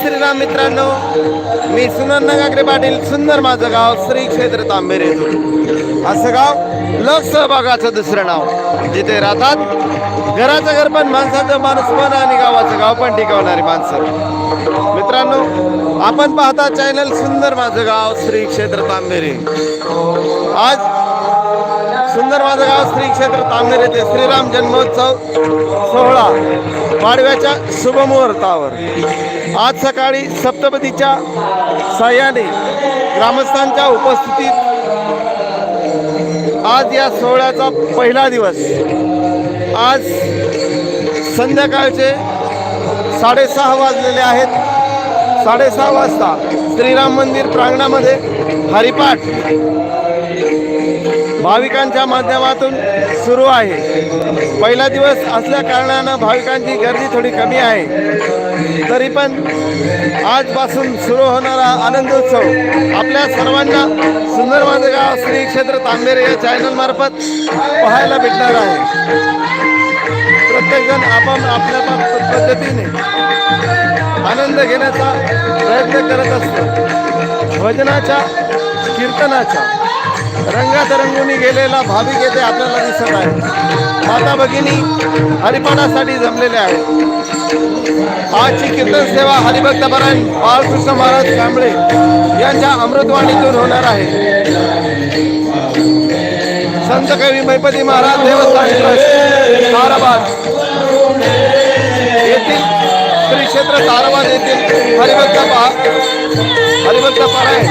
श्रीराम मित्रांनो मी सुनंदा गागरे पाटील सुंदर माझं गाव श्री क्षेत्र तांबेर असं गाव लोकसहभागाचं दुसरं नाव. जिथे राहतात घराचं घर पण माणसाचं माणूस पण आणि गावाचं गाव पण टिकवणारी माणसं. मित्रांनो आपण पाहता चॅनल सुंदर माझं गाव श्री क्षेत्र तांबेरे. आज सुंदर माझं गाव श्री क्षेत्र तांबेर येथे श्रीराम जन्मोत्सव सोहळा पाडव्याच्या शुभमुहूर्तावर. आज सकाळी सप्तपदीच्या सहाय्याने ग्रामस्थांच्या उपस्थितीत आज या सोहळ्याचा पहिला दिवस. आज संध्याकाळचे साडेसहा वाजलेले आहेत. साडेसहा वाजता श्रीराम मंदिर प्रांगणामध्ये हरिपाठ भाविकांच्या माध्यमातून सुरू आहे. पहिला दिवस असल्या कारणानं भाविकांची गर्दी थोडी कमी आहे. तरी पण आजपासून सुरू होणारा आनंदोत्सव आपल्या सर्वांना सुंदर माझगाव श्री क्षेत्र तांबेरे या चॅनलमार्फत पाहायला भेटणार आहे. प्रत्येकजण आपण आपल्या पद्धतीने आनंद घेण्याचा प्रयत्न करत असतो. भजनाच्या कीर्तनाच्या रंगात रंगुनी गेलेला भाविक येथे आपल्याला दिसत आहे. माता भगिनी हरिपाठासाठी जमलेल्या आहेत. आजची कीर्तन सेवा हरिभक्तपरायण बाळकृष्ण महाराज कांबळे यांच्या अमृतवाणीतून होणार आहे. संत कवी मैपती महाराज देवस्थान ट्रस्ट येथील श्री क्षेत्र ताराबाद येथील हरिभक्त पहा. हरिभक्त परायण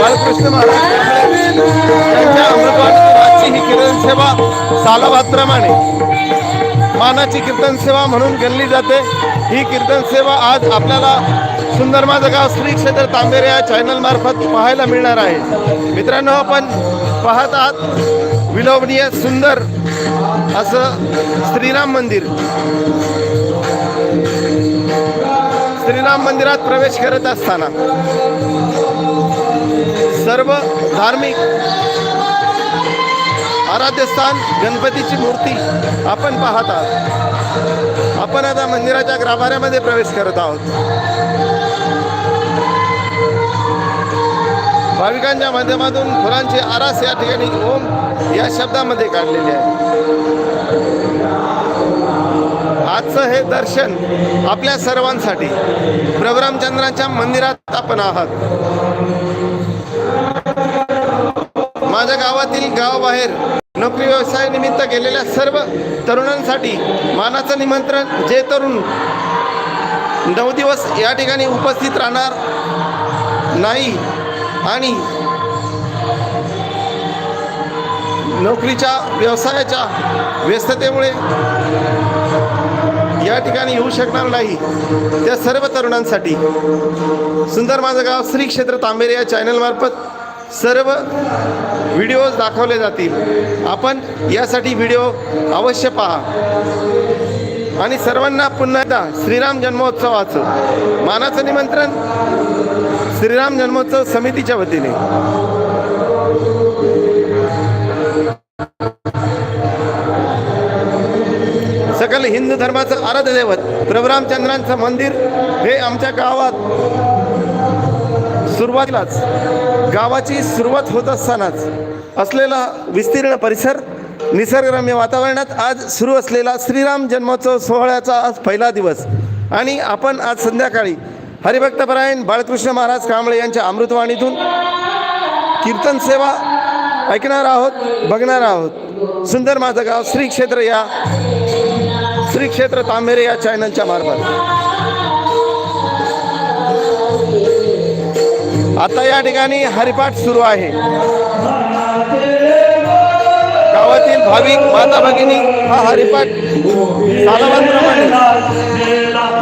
बालकृष्ण महाराज त्यांच्या आजची ही कीर्तन सेवा सालाबादप्रमाणे मानाची कीर्तन सेवा म्हणून गणली जाते. ही कीर्तन सेवा आज आपल्याला सुंदर माझं गाव श्री क्षेत्र तांबेरे या चॅनल मार्फत पाहायला मिळणार आहे. मित्रांनो आपण पाहत आहात विलोभनीय सुंदर असं श्रीराम मंदिर. श्रीराम मंदिरात प्रवेश करत असताना सर्व धार्मिक आराध्यस्थान गणपतीची मूर्ती आपण पाहत आहात. आपण आता मंदिराच्या गाभाऱ्यामध्ये प्रवेश करत आहोत. भाविकांच्या माध्यमातून फुलांची आरास या ठिकाणी ओम या शब्दामध्ये काढलेली आहे. आजचं हे दर्शन आपल्या सर्वांसाठी. प्रभुरामचंद्रांच्या मंदिरात आपण आहात. माझ्या गावातील गावाबाहेर नोकरी व्यवसाय निमित्त गेलेल्या सर्व तरुणांसाठी मानाचं निमंत्रण. जे तरुण नऊ दिवस या ठिकाणी उपस्थित राहणार नाही आणि नोकरीच्या व्यवसायाच्या व्यस्ततेमुळे या ठिकाणी येऊ शकणार नाही. त्या सर्व तरुणांसाठी सुंदर माझं गाव श्री क्षेत्र तांबेरे या चॅनलमार्फत सर्व व्हिडिओज दाखवले जातील. आपण यासाठी व्हिडिओ अवश्य पहा. आणि सर्वांना पुन्हा एकदा श्रीराम जन्मोत्सवाचं मानाचं निमंत्रण श्रीराम जन्मोत्सव समितीच्या वतीने. हिंदू धर्माचं आराध्य दैवत प्रभुरामचंद्रांचं मंदिर हे आमच्या गावात सुरुवातीलाच गावाची सुरुवात होत असतानाच असलेला विस्तीर्ण परिसर निसर्गरम्य वातावरणात आज सुरू असलेला श्रीराम जन्मोत्सव सोहळ्याचा आज पहिला दिवस. आणि आपण आज संध्याकाळी हरिभक्तपरायण बाळकृष्ण महाराज कांबळे यांच्या अमृतवाणीतून कीर्तन सेवा ऐकणार आहोत बघणार आहोत. सुंदर माझं गाव श्री क्षेत्र या श्री क्षेत्र तांबेरे या चॅनलच्या मार्फत. आता या ठिकाणी हरिपाठ सुरू आहे. गावातील भाविक माता भगिनी हा हरिपाठ सालाबादप्रमाणे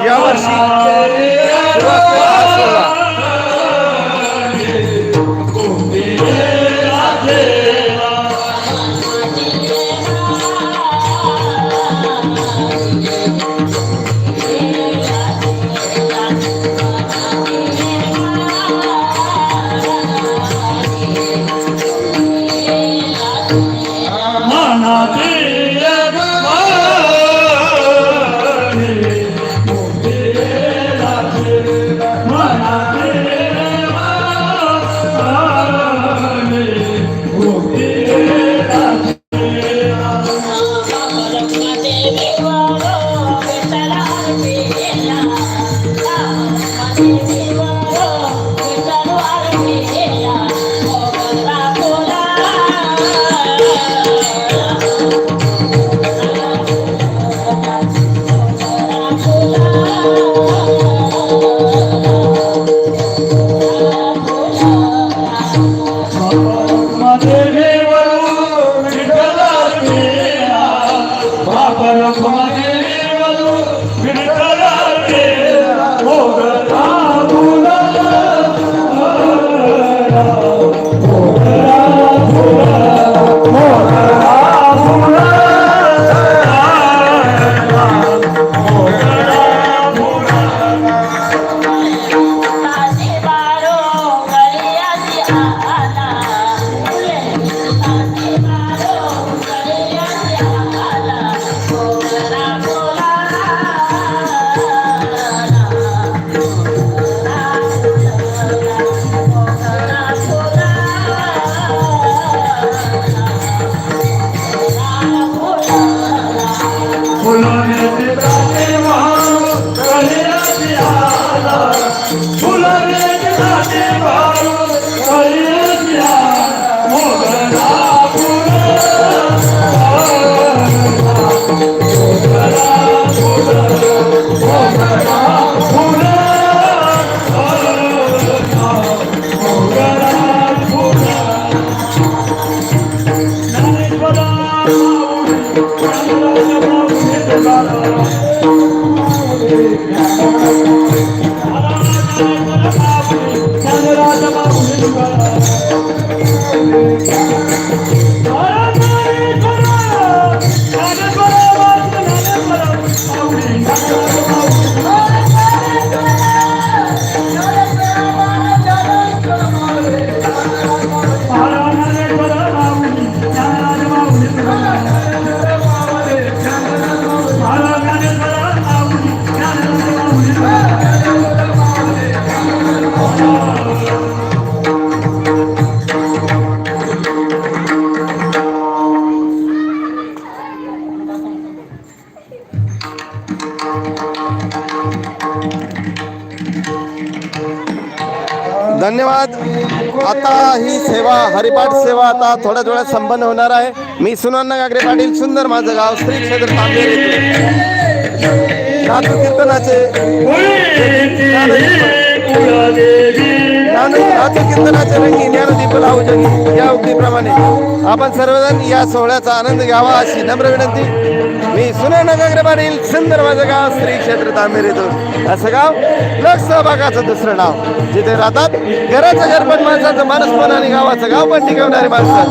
यावर्षी Thank you. धन्यवाद. आता ही सेवा हरिपाठ सेवा आता थोड्या वेळात संपन्न होणार आहे. मी सुनंदा गागरे पाटील सुंदर माझं गाव श्री क्षेत्र नाथू कीर्तनाचे ज्ञान- नाथू कीर्तनाचे रंगी ज्ञानदीप लावू जगी या उक्तीप्रमाणे आपण सर्वजण या सोहळ्याचा आनंद घ्यावा अशी नम्र विनंती. मी सुनंदा सुंदर माझं गाव श्री क्षेत्र तांबेर असं गाव लोकसहभागाचं दुसरं नाव. जिथे राहतात घराचं घर पण माणसाचं माणूस पण आणि गावाचं गाव पण टिकवणारे माणसं.